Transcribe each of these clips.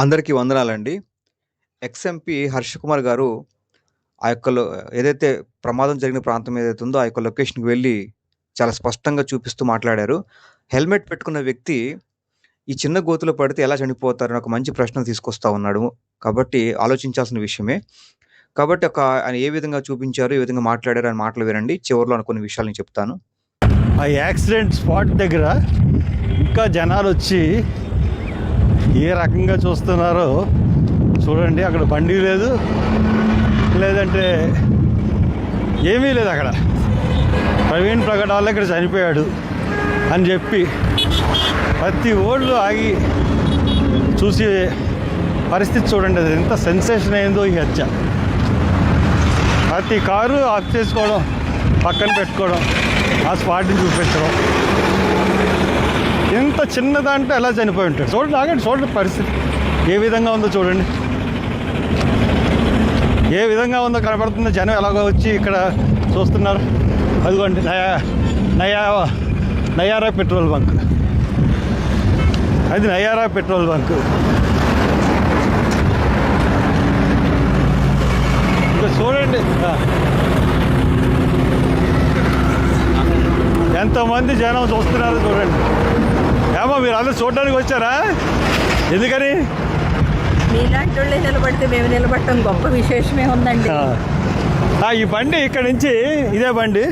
అందరికీ వందనాలండి. ఎక్స్ఎంపీ హర్ష కుమార్ గారు ఆ యొక్క లో ఏదైతే ప్రమాదం జరిగిన ప్రాంతం ఏదైతే ఉందో, ఆ యొక్క లొకేషన్‌కి వెళ్ళి చాలా స్పష్టంగా చూపిస్తూ మాట్లాడారు. హెల్మెట్ పెట్టుకున్న వ్యక్తి ఈ చిన్న గోతులో పడితే ఎలా చనిపోతారని ఒక మంచి ప్రశ్న తీసుకొస్తా ఉన్నాడు. కాబట్టి ఆలోచించాల్సిన విషయమే. కాబట్టి ఒక ఆయన ఏ విధంగా చూపించారు, ఏ విధంగా మాట్లాడారు అని మాటలు వినండి. చివరిలో నేను కొన్ని విషయాలు నేను చెప్తాను. ఆ యాక్సిడెంట్ స్పాట్ దగ్గర ఇంకా జనాలు వచ్చి ఏ రకంగా చూస్తున్నారో చూడండి అక్కడ బండి లేదు. లేదంటే ఏమీ లేదు అక్కడ. ప్రవీణ్ ప్రకటాలు ఇక్కడ చనిపోయాడు అని చెప్పి ప్రతి ఓళ్ళు ఆగి చూసి పరిస్థితి చూడండి అది ఎంత సెన్సేషన్ అయిందో ఈ హత్య. ప్రతి కారు ఆఫ్ చేసుకోవడం పక్కన పెట్టుకోవడం ఆ స్పాట్ని చూపించడం. ఇంత చిన్నదంటే ఎలా చనిపోయి ఉంటాడు. చూడండి ఆగండి చూడండి పరిస్థితి. ఏ విధంగా ఉందో చూడండి. ఏ విధంగా ఉందో కనపడుతుందో జనం ఎలాగో వచ్చి ఇక్కడ చూస్తున్నారు. అదిగోండి నయా నయా నయారా పెట్రోల్ బంక్. అది నయారా పెట్రోల్ బంక్. ఇంకా చూడండి. ఎంతమంది జనం చూస్తున్నారు చూడండి. ఏమో మీరు అందరూ చూడడానికి వచ్చారా? ఎందుకని? మీలాంటి వాళ్ళే నిలబడితే మేము నిలబడటం గొప్ప విశేషమే ఉందండి. ఈ బండి ఇక్కడ నుంచి ఇదే బండి.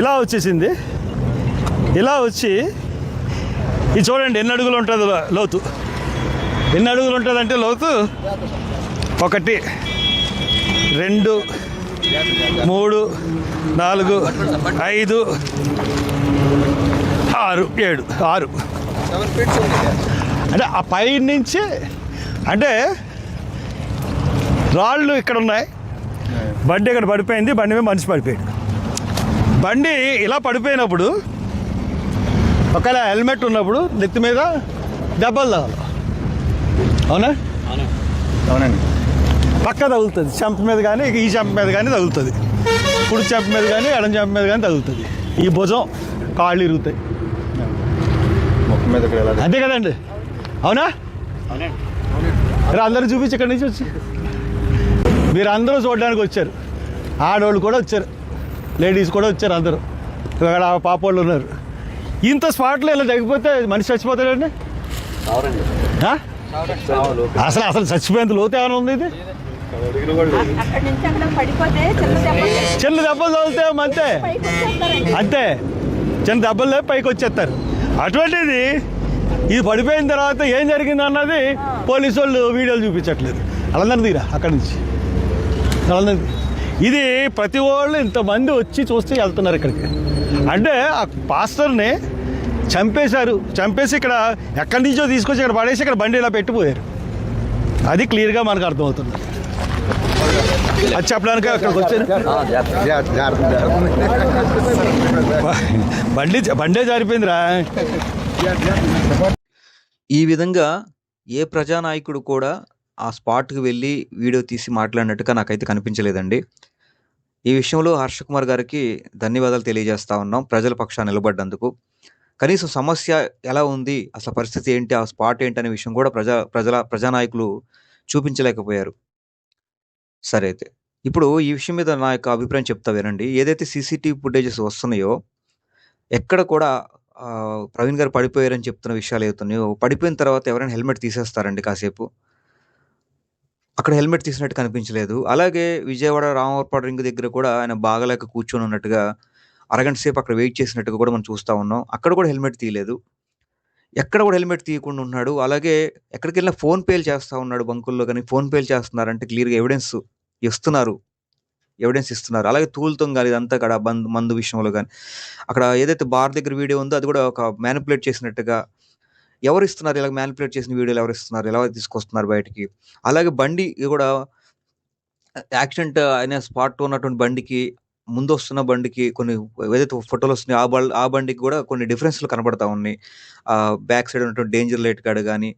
ఇలా వచ్చేసింది. ఇలా వచ్చి ఇది చూడండి ఎన్ని అడుగులు ఉంటుంది లోతు? ఎన్ని అడుగులు ఉంటుందంటే లోతు? ఒకటి రెండు మూడు నాలుగు ఐదు ఆరు ఏడు ఆరు. అంటే ఆ పై నుంచి అంటే రాళ్ళు ఇక్కడ ఉన్నాయి బండి ఇక్కడ పడిపోయింది బండి మీద మనిషి పడిపోయాడు. బండి ఇలా పడిపోయినప్పుడు ఒకవేళ హెల్మెట్ ఉన్నప్పుడు నెత్తి మీద దెబ్బలు తగలు అవునా? అవునండి. పక్క తగులుతుంది. చెంప మీద కానీ ఈ చెంప మీద కానీ తగులుతుంది. కుడి చెంప మీద కానీ ఎడం చెంప మీద కానీ తగులుతుంది. ఈ భుజం కాళ్ళు ఇరుగుతాయి. అంతే కదండి. అవునా? మీరు అందరూ చూపించి ఇక్కడి నుంచి వచ్చి. మీరు అందరూ చూడడానికి వచ్చారు. ఆడవాళ్ళు కూడా వచ్చారు. లేడీస్ కూడా వచ్చారు అందరూ. ఇక్కడ పాప వాళ్ళు ఉన్నారు. ఇంత స్పాట్లో ఇలా తగ్గిపోతే మనిషి చచ్చిపోతాడండి? అసలు అసలు చచ్చిపోయేంత లోతు ఏమైనా ఉంది ఇది? చిన్న దెబ్బలు తగిలితే అంతే అంతే. చిన్న దెబ్బలు పైకి వచ్చేస్తారు. అటువంటిది. ఇది పడిపోయిన తర్వాత ఏం జరిగింది అన్నది పోలీసు వాళ్ళు వీడియోలు చూపించట్లేదు. నలందరి తీరా అక్కడి నుంచి. నలందరి ఇది ప్రతి వాళ్ళు ఇంతమంది వచ్చి చూస్తే వెళ్తున్నారు ఇక్కడికి. అంటే ఆ పాస్టర్ని చంపేశారు. చంపేసి ఇక్కడ ఎక్కడి నుంచో తీసుకొచ్చి ఇక్కడ పడేసి ఇక్కడ బండి ఇలా పెట్టిపోయారు అది క్లియర్గా మనకు అర్థమవుతుంది. అది చెప్పడానికి అక్కడికి వచ్చారు బండి బండే జారిపోయిందిరా ఈ విధంగా ఏ ప్రజానాయకుడు కూడా ఆ స్పాట్‌కి వెళ్ళి వీడియో తీసి మాట్లాడినట్టుగా నాకైతే కనిపించలేదండి. ఈ విషయంలో హర్ష కుమార్ గారికి ధన్యవాదాలు తెలియజేస్తా ఉన్నాం. ప్రజల పక్షాన నిలబడ్డందుకు. కనీసం సమస్య ఎలా ఉంది? అసలు పరిస్థితి ఏంటి? ఆ స్పాట్ ఏంటి? అనే విషయం కూడా ప్రజా ప్రజల ప్రజానాయకులు చూపించలేకపోయారు. సరే అయితే. ఇప్పుడు ఈ విషయం మీద నా యొక్క అభిప్రాయం చెప్తా వినండి. ఏదైతే సీసీటీవీ ఫుటేజెస్ వస్తున్నాయో, ఎక్కడ కూడా ప్రవీణ్ గారు పడిపోయారని చెప్తున్న విషయాలు అవుతున్నాయో పడిపోయిన తర్వాత ఎవరైనా హెల్మెట్ తీసేస్తారండి కాసేపు. అక్కడ హెల్మెట్ తీసినట్టు కనిపించలేదు. అలాగే విజయవాడ రామవరపాడు రింగ్ దగ్గర కూడా ఆయన బాగలేక కూర్చొని ఉన్నట్టుగా అరగంట సేపు అక్కడ వెయిట్ చేసినట్టుగా కూడా మనం చూస్తూ ఉన్నాం. అక్కడ కూడా హెల్మెట్ తీయలేదు. ఎక్కడ కూడా హెల్మెట్ తీయకుండా ఉన్నాడు. అలాగే ఎక్కడికెళ్ళినా ఫోన్ పేలు చేస్తా ఉన్నాడు బంకుల్లో కానీ ఫోన్ పేలు చేస్తున్నారంటే క్లియర్‌గా ఎవిడెన్స్ ఇస్తున్నారు. ఎవిడెన్స్ ఇస్తున్నారు. అలాగే తూలుతాం కానీ ఇదంతా అక్కడ బంద్ మందు విషయంలో కానీ అక్కడ ఏదైతే బార్ దగ్గర వీడియో ఉందో అది కూడా ఒక మ్యానిపులేట్ చేసినట్టుగా ఎవరిస్తున్నారు? ఇలా మ్యానిపులేట్ చేసిన వీడియోలు ఎవరు ఇస్తున్నారు ఎలా తీసుకొస్తున్నారు బయటికి? అలాగే బండి కూడా యాక్సిడెంట్ అయిన స్పాట్ ఉన్నటువంటి బండికి, ముందు వస్తున్న బండికి కొన్ని ఏదైతే ఫోటోలు వస్తున్నాయి ఆ బండి ఆ బండికి కూడా కొన్ని డిఫరెన్స్‌లు కనపడతా ఉన్నాయి. బ్యాక్ సైడ్ ఉన్నటువంటి డేంజర్ లైట్ కాడ కానీ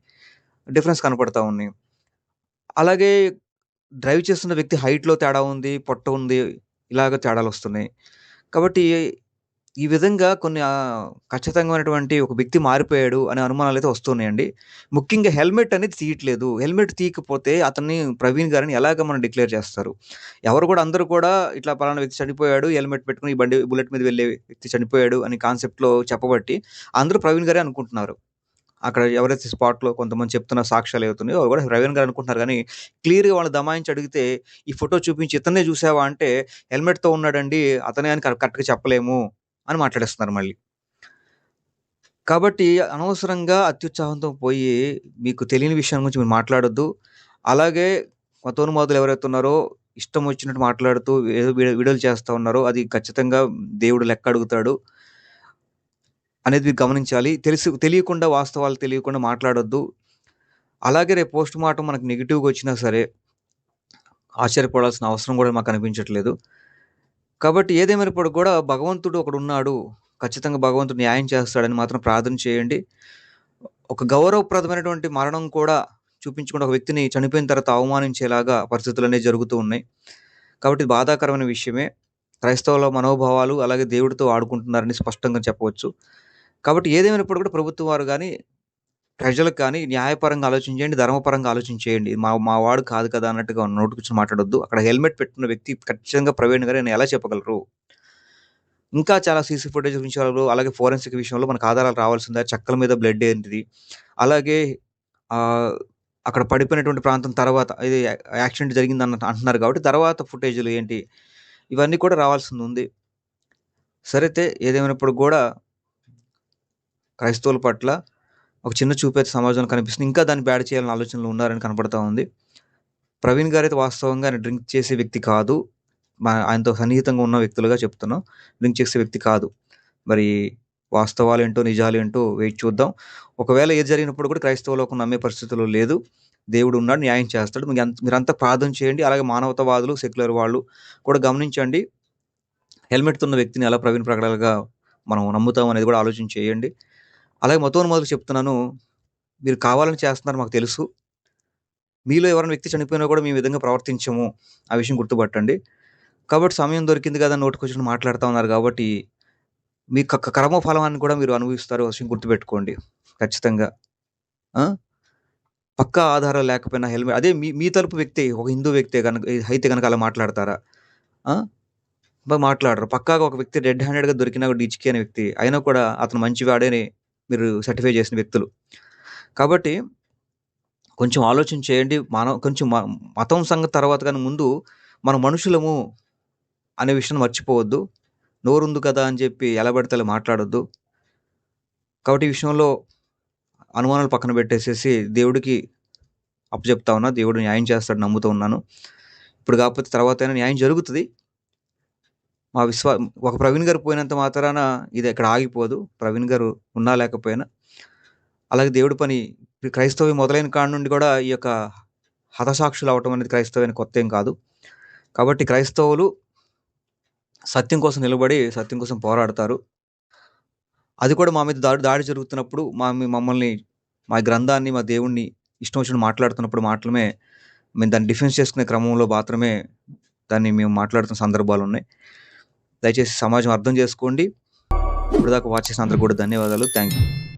డిఫరెన్స్ కనపడతా ఉన్నాయి. అలాగే డ్రైవ్ చేస్తున్న వ్యక్తి హైట్‌లో తేడా ఉంది. పొట్ట ఉంది. ఇలాగ తేడాలొస్తున్నాయి. కాబట్టి ఈ విధంగా కొన్ని ఖచ్చితంగానటువంటి ఒక వ్యక్తి మారిపోయాడు అనే అనుమానాలు అయితే వస్తున్నాయండి. ముఖ్యంగా హెల్మెట్ అనేది తీయట్లేదు. హెల్మెట్ తీయకపోతే అతన్ని ప్రవీణ్ గారిని ఎలాగా మనం డిక్లేర్ చేస్తారు? ఎవరు కూడా అందరూ కూడా ఇట్లా పలానా వ్యక్తి చనిపోయాడు. హెల్మెట్ పెట్టుకొని ఈ బండి బుల్లెట్ మీద వెళ్ళే వ్యక్తి చనిపోయాడు అని కాన్సెప్ట్‌లో చెప్పబట్టి అందరూ ప్రవీణ్ గారే అనుకుంటున్నారు. అక్కడ ఎవరైతే స్పాట్‌లో కొంతమంది చెప్తున్న సాక్ష్యాలు అవుతున్నాయో అవి కూడా రవీణ్ గారు అనుకుంటున్నారు కానీ క్లియర్‌గా వాళ్ళు దమాయించి అడిగితే ఈ ఫోటో చూపించి ఇతనే చూసావా అంటే హెల్మెట్‌తో ఉన్నాడండి. అతనే అని కరెక్ట్‌గా చెప్పలేము అని మాట్లాడేస్తున్నారు మళ్ళీ. కాబట్టి అనవసరంగా అత్యుత్సాహంతో పోయి మీకు తెలియని విషయం గురించి మీరు మాట్లాడొద్దు. అలాగే మతోన్మాదులు ఎవరైతే ఉన్నారో ఇష్టం వచ్చినట్టు మాట్లాడుతూ ఏదో వీడియోలు చేస్తూ ఉన్నారో అది ఖచ్చితంగా దేవుడు లెక్క అడుగుతాడు. అనేది మీరు గమనించాలి. తెలిసి తెలియకుండా వాస్తవాలు తెలియకుండా మాట్లాడొద్దు. అలాగే రేపు పోస్ట్‌మార్టం మనకు నెగిటివ్గా వచ్చినా సరే ఆశ్చర్యపడాల్సిన అవసరం కూడా మాకు అనిపించట్లేదు. కాబట్టి ఏదేమైనప్పటికి కూడా భగవంతుడు ఒకడున్నాడు. ఖచ్చితంగా భగవంతుడు న్యాయం చేస్తాడని మాత్రం ప్రార్థన చేయండి. ఒక గౌరవప్రదమైనటువంటి మరణం కూడా చూపించకుండా ఒక వ్యక్తిని చనిపోయిన తర్వాత అవమానించేలాగా పరిస్థితులు అనేవి జరుగుతూ ఉన్నాయి. కాబట్టి బాధాకరమైన విషయమే. క్రైస్తవుల మనోభావాలు అలాగే దేవుడితో ఆడుకుంటున్నారని స్పష్టంగా చెప్పవచ్చు. కాబట్టి ఏదేమైనప్పుడు కూడా ప్రభుత్వం వారు కానీ ప్రజలకు కానీ న్యాయపరంగా ఆలోచించేయండి ధర్మపరంగా ఆలోచించేయండి మా మా వాడు కాదు కదా అన్నట్టుగా నోటికొచ్చింది మాట్లాడొద్దు. అక్కడ హెల్మెట్ పెట్టుకున్న వ్యక్తి ఖచ్చితంగా ప్రవీణ్ గారు నేను ఎలా చెప్పగలరు? ఇంకా చాలా సీసీ ఫుటేజ్ విషయాలు అలాగే ఫోరెన్సిక్ విషయంలో మనకు ఆధారాలు రావాల్సిందా చెక్కల మీద బ్లడ్ ఏంటిది? అలాగే అక్కడ పడిపోయినటువంటి ప్రాంతం తర్వాత ఇది యాక్సిడెంట్ యాక్సిడెంట్ అన్న అంటున్నారు కాబట్టి తర్వాత ఫుటేజ్‌లు ఏంటి? ఇవన్నీ కూడా రావాల్సిందుంది. సరైతే ఏదేమైనప్పుడు కూడా క్రైస్తవుల పట్ల ఒక చిన్న చూపైతే సమాజంలో కనిపిస్తుంది. ఇంకా దాన్ని బ్యాడ్ చేయాలని ఆలోచనలు ఉన్నారని కనపడతా ఉంది. ప్రవీణ్ గారైతే వాస్తవంగా ఆయన డ్రింక్ చేసే వ్యక్తి కాదు. ఆయనతో సన్నిహితంగా ఉన్న వ్యక్తులుగా చెప్తున్నాం. డ్రింక్ చేసే వ్యక్తి కాదు. మరి వాస్తవాలు ఏంటో నిజాలు ఏంటో వెయిట్ చూద్దాం. ఒకవేళ ఏది జరిగినప్పుడు కూడా క్రైస్తవులు ఒక నమ్మే పరిస్థితులు లేదు. దేవుడు ఉన్నాడు. న్యాయం చేస్తాడు. మీ అంత మీరంతా ప్రార్థన చేయండి. అలాగే మానవతవాదులు సెక్యులర్ వాళ్ళు కూడా గమనించండి. హెల్మెట్‌తో ఉన్న వ్యక్తిని ఎలా ప్రవీణ్ ప్రకటనలుగా మనం నమ్ముతాం అనేది కూడా ఆలోచన చేయండి. అలాగే మొదలు చెప్తున్నాను. మీరు కావాలని చేస్తున్నారు మాకు తెలుసు. మీలో ఎవరైనా వ్యక్తి చనిపోయినా కూడా మేము విధంగా ప్రవర్తించము. ఆ విషయం గుర్తుపట్టండి. కాబట్టి సమయం దొరికింది కదా! నోటికొచ్చిన మాట్లాడుతూ మాట్లాడుతా ఉన్నారు కాబట్టి మీ క కర్మ ఫలాన్ని కూడా మీరు అనుభవిస్తారు. ఆ విషయం గుర్తుపెట్టుకోండి. ఖచ్చితంగా. పక్కా ఆధారాలు లేకపోయినా హెల్మెట్ అదే మీ మీ తరపు వ్యక్తి ఒక హిందూ వ్యక్తే కనుక అయితే కనుక అలా మాట్లాడతారా? మాట్లాడరు. పక్కాగా ఒక వ్యక్తి రెడ్ హ్యాండెడ్‌గా దొరికినా కూడా డిచ్‌కి అనే వ్యక్తి. అయినా కూడా అతను మంచివాడని మీరు సర్టిఫై చేసిన వ్యక్తులు. కాబట్టి కొంచెం ఆలోచన చేయండి. మానవ కొంచెం మ మతం సంగతి తర్వాత కానీ ముందు మన మనుషులము అనే విషయాన్ని మర్చిపోవద్దు. నోరుంది కదా! అని చెప్పి ఎలా పడితే అలా మాట్లాడొద్దు. కాబట్టి ఈ విషయంలో అనుమానాలు పక్కన పెట్టేసేసి దేవుడికి అప్పచెప్తా ఉన్నా. దేవుడు న్యాయం చేస్తాడు నమ్ముతూ ఉన్నాను. ఇప్పుడు కాకపోతే తర్వాతైనా న్యాయం జరుగుతుంది మా విశ్వా ఒక ప్రవీణ్ గారు పోయినంత మాత్రాన ఇది ఇక్కడ ఆగిపోదు. ప్రవీణ్ గారు ఉన్నా లేకపోయినా. అలాగే దేవుడి పని క్రైస్తవ్యం మొదలైన కాడ నుండి కూడా ఈ యొక్క హతసాక్షులు అవ్వటం అనేది క్రైస్తవ్యానికి కొత్తేం కాదు. కాబట్టి క్రైస్తవులు సత్యం కోసం నిలబడి సత్యం కోసం పోరాడతారు. అది కూడా మా మీద దాడి దాడి జరుగుతున్నప్పుడు మా మమ్మల్ని మా గ్రంథాన్ని, మా దేవుడిని ఇష్టం వచ్చిన మాట్లాడుతున్నప్పుడు మాత్రమే మేము దాన్ని డిఫెన్స్ చేసుకునే క్రమంలో మాత్రమే దాన్ని మేము మాట్లాడుతున్న సందర్భాలు ఉన్నాయి దయచేసి సమాజం అర్థం చేసుకోండి. ఇప్పటిదాకా వాచ్ చేసిన అందరికి కూడా ధన్యవాదాలు. Thank you.